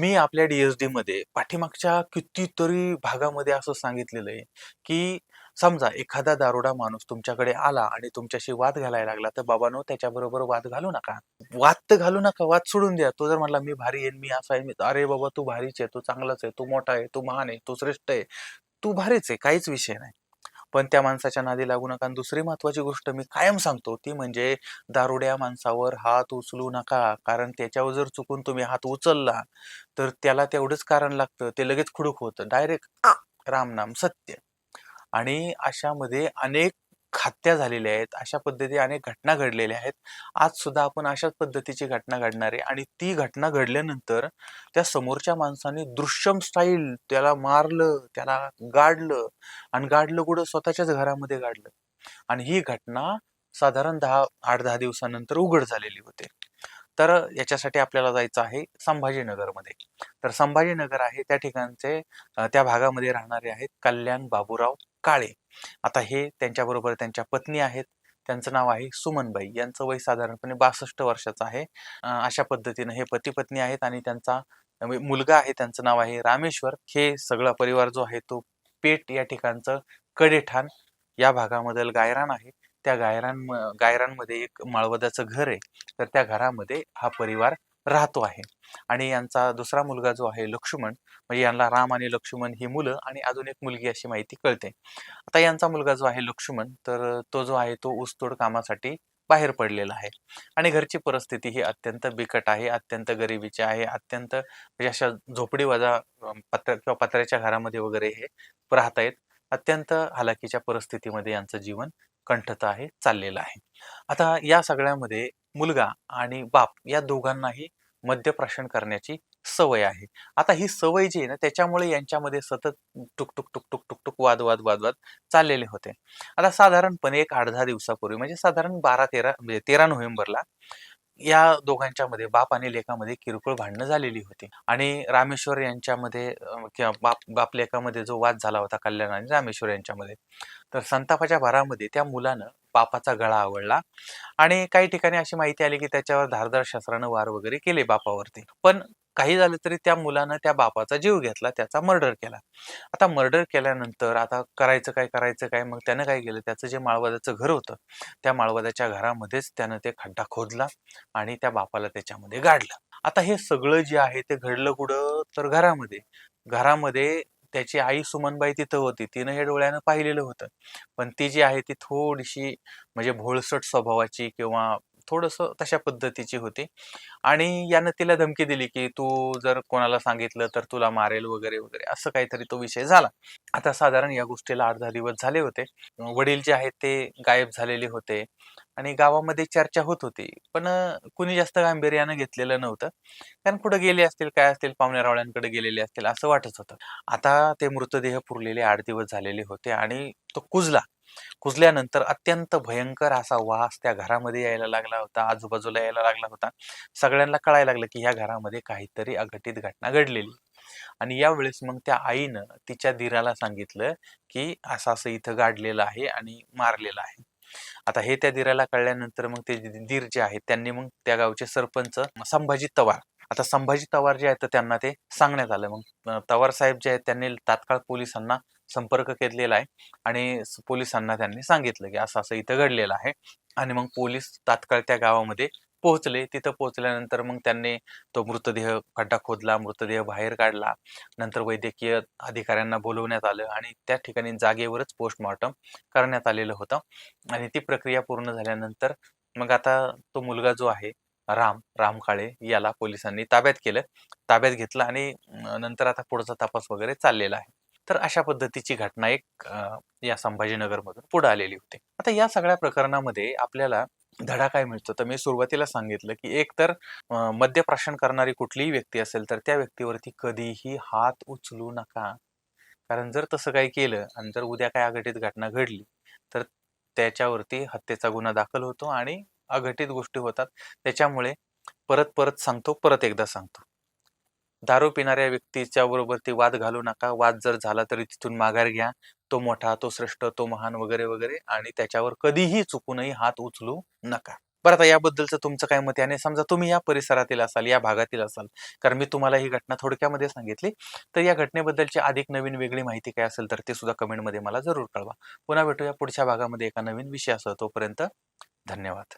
मी आपल्या डी-एस-डी मध्ये पाठीमागच्या कितीतरी भागामध्ये असं सांगितलेलं आहे, की समजा एखादा दारुडा माणूस तुमच्याकडे आला आणि तुमच्याशी वाद घालायला लागला, तर बाबानो त्याच्याबरोबर वाद घालू नका. वाद तर घालू नका, वाद सोडून द्या. तो जर म्हणला, "मी भारी आहे, मी असा आहे, मी" अरे बाबा तू भारीच आहे, तू चांगलाच आहे, तू मोठा आहे, तू महान आहे, तू श्रेष्ठ आहे. तू भारीच आहे, काहीच विषय नाही. पण त्या माणसाच्या नादी लागू नका आणि दुसरी महत्त्वाची गोष्ट मी कायम सांगतो, ती म्हणजे दारुड्या माणसावर हात उचलू नका. कारण त्याच्यावर जर चुकून तुम्ही हात उचलला, तर त्याला तेवढंच कारण लागतं. ते लगेच खुडूक होतं. डायरेक्ट रामनाम सत्य. आणि अशामध्ये अनेक हत्या झालेल्या आहेत. अशा पद्धती अनेक घटना घडलेल्या आहेत. आज सुद्धा आपण अशाच पद्धतीची घटना घडणार आहे आणि ती घटना घडल्यानंतर त्या समोरच्या माणसाने दृश्यम स्टाईल त्याला मारलं, त्याला गाडलं आणि गाडलं कुठं स्वतःच्याच घरामध्ये गाडलं. आणि ही घटना साधारण दहा आठ दहा दिवसानंतर उघड झालेली होते तर याच्यासाठी आपल्याला जायचं आहे संभाजीनगरमध्ये. तर संभाजीनगर आहे त्या ठिकाणचे त्या भागामध्ये राहणारे आहेत कल्याण बाबूराव काळे. आता हे त्यांच्याबरोबर त्यांच्या पत्नी आहेत. त्यांचं नाव आहे सुमनबाई. यांचं वय साधारणपणे 62 वर्षाचं आहे. अशा पद्धतीनं हे पती-पत्नी आहेत आणि त्यांचा म्हणजे मुलगा आहे त्यांचं नाव आहे रामेश्वर. हे सगळा परिवार जो आहे तो पेट या ठिकाणचं कडेठाण या भागामधील गायरान आहे. त्या गायरान म गायरानमध्ये एक माळवदाचं घर आहे. तर त्या घरामध्ये हा परिवार राहतो आहे. आणि यांचा दुसरा मुलगा जो आहे लक्ष्मण म्हणजे यांना राम आणि लक्ष्मण ही मुलं आणि अजून एक मुलगी अशी माहिती कळते. आता यांचा मुलगा जो आहे लक्ष्मण तर तो जो आहे तो ऊसतोड कामासाठी बाहेर पडलेला आहे. आणि घरची परिस्थिती ही अत्यंत बिकट आहे, अत्यंत गरिबीची आहे, अत्यंत म्हणजे अशा झोपडीवाजा अ, पत्र्या किंवा पत्र्याच्या घरामध्ये वगैरे हे राहतायत. अत्यंत हलाखीच्या परिस्थितीमध्ये यांचं जीवन कंठत आहे, चाललेलं आहे. आता या सगळ्यामध्ये मुलगा आणि बाप या दोघांनाही मद्यप्राशन करण्याची सवय आहे. आता ही सवय जी आहे ना त्याच्यामुळे यांच्यामध्ये सतत टुक, टुक, टुक, टुक, टुक, टुक, वाद, वाद, वाद, वाद चाललेले होते. आता साधारणपणे एक आठ दहा दिवसापूर्वी म्हणजे साधारण 12-13 म्हणजे 13 नोव्हेंबरला या दोघांच्यामध्ये बाप आणि लेखामध्ये किरकोळ भांडणं झालेली होती. आणि रामेश्वर यांच्यामध्ये किंवा बाप बाप लेखामध्ये जो वाद झाला होता कल्याण आणि रामेश्वर यांच्यामध्ये. तर संतापाच्या भरामध्ये त्या मुलानं बापाचा गळा आवडला आणि काही ठिकाणी अशी माहिती आली, की त्याच्यावर धारदार शस्त्रानं वार वगैरे केले बापावरती. पण काही झालं तरी त्या मुलानं त्या बापाचा जीव घेतला, त्याचा मर्डर केला. आता मर्डर केल्यानंतर आता करायचं काय, करायचं काय? मग त्यानं काय केलं, त्याचं जे माळवादाचं घर होतं, त्या माळवादाच्या घरामध्येच त्यानं ते खड्डा खोदला आणि त्या बापाला त्याच्यामध्ये गाडलं. आता हे सगळं जे आहे ते घडलं कुठं? तर घरामध्ये. घरामध्ये त्याची आई सुमनबाई तिथं होती. तिनं हे डोळ्यानं पाहिलेलं होतं. पण ती जी आहे ती थोडीशी म्हणजे भोळसट स्वभावाची किंवा थोडंसं तशा पद्धतीची होती. आणि यानं तिला धमकी दिली, की "तू जर कोणाला सांगितलं तर तुला मारेल" वगैरे, वगैरे असं काहीतरी तो विषय झाला. आता साधारण या गोष्टीला अर्धा दिवस झाले होते. वडील जे आहेत ते गायब झालेले होते आणि गावामध्ये चर्चा होत होती. पण कुणी जास्त गांभीर्यानं घेतलेलं नव्हतं. कारण कुठं गेले असतील, काय असतील, पाहुण्यारावळ्यांकडे गेलेले असतील असं वाटत होतं. आता ते मृतदेह पुरलेले आठ दिवस झालेले होते आणि तो कुजला. कुजल्यानंतर अत्यंत भयंकर असा वास त्या घरामध्ये यायला लागला होता, आजूबाजूला यायला लागला होता. सगळ्यांना कळायला लागलं, की ह्या घरामध्ये काहीतरी अघटित घटना घडलेली. आणि यावेळेस मग त्या आईनं तिच्या दीराला सांगितलं, की असं-असं इथं गाडलेलं आहे आणि मारलेलं आहे. आता हे त्या दीराला कळल्यानंतर मग ते दीर जे आहेत त्यांनी मग त्या गावचे सरपंच संभाजी तवार. आता संभाजी तवार जे आहेत तर त्यांना ते सांगण्यात आलं. मग तवार साहेब जे आहेत त्यांनी तात्काळ पोलिसांना संपर्क केलेला आहे आणि पोलिसांना त्यांनी सांगितलं, की असं-असं इथं घडलेलं आहे. आणि मग पोलीस तात्काळ त्या गावामध्ये पोहोचले. तिथं पोहोचल्यानंतर मग त्यांनी तो मृतदेह खड्डा खोदला, मृतदेह बाहेर काढला. नंतर वैद्यकीय अधिकाऱ्यांना बोलवण्यात आलं आणि त्या ठिकाणी जागेवरच पोस्टमॉर्टम करण्यात आलेलं होतं. आणि ती प्रक्रिया पूर्ण झाल्यानंतर मग आता तो मुलगा जो आहे राम, राम काळे याला पोलिसांनी ताब्यात केलं. ताब्यात घेतलं आणि नंतर आता पुढचा तपास वगैरे चाललेला आहे. तर अशा पद्धतीची घटना एक या संभाजीनगरमधून पुढे आलेली होती. आता या सगळ्या प्रकरणामध्ये आपल्याला धडा काय मिळतो? तर मी सुरुवातीला सांगितलं, की एक तर मद्यप्राशन करणारी कुठलीही व्यक्ती असेल तर त्या व्यक्तीवरती कधीही हात उचलू नका. कारण जर तसं काही केलं आणि जर उद्या काय अघटित घटना घडली, तर त्याच्यावरती हत्येचा गुन्हा दाखल होतो आणि अघटित गोष्टी होतात. त्याच्यामुळे परत-परत सांगतो, परत एकदा सांगतो. दारू पिणाऱ्या व्यक्तीच्या बरोबर वाद घालू नका. वाद जर झाला तरी तिथून माघार घ्या. तो मोठा, तो श्रेष्ठ, तो महान वगैरे, वगैरे आणि त्याच्यावर कधीही चुकूनही हात उचलू नका. बरं आता याबद्दलचं तुमचं काय मत आहे आणि समजा तुम्ही या परिसरातील असाल या भागातील असाल कारण मी तुम्हाला ही घटना थोडक्यामध्ये सांगितली तर या घटनेबद्दलची अधिक नवीन वेगळी माहिती काय असेल तर ते सुद्धा कमेंटमध्ये मला जरूर कळवा पुन्हा भेटूया पुढच्या भागामध्ये एका नवीन विषयासह तोपर्यंत धन्यवाद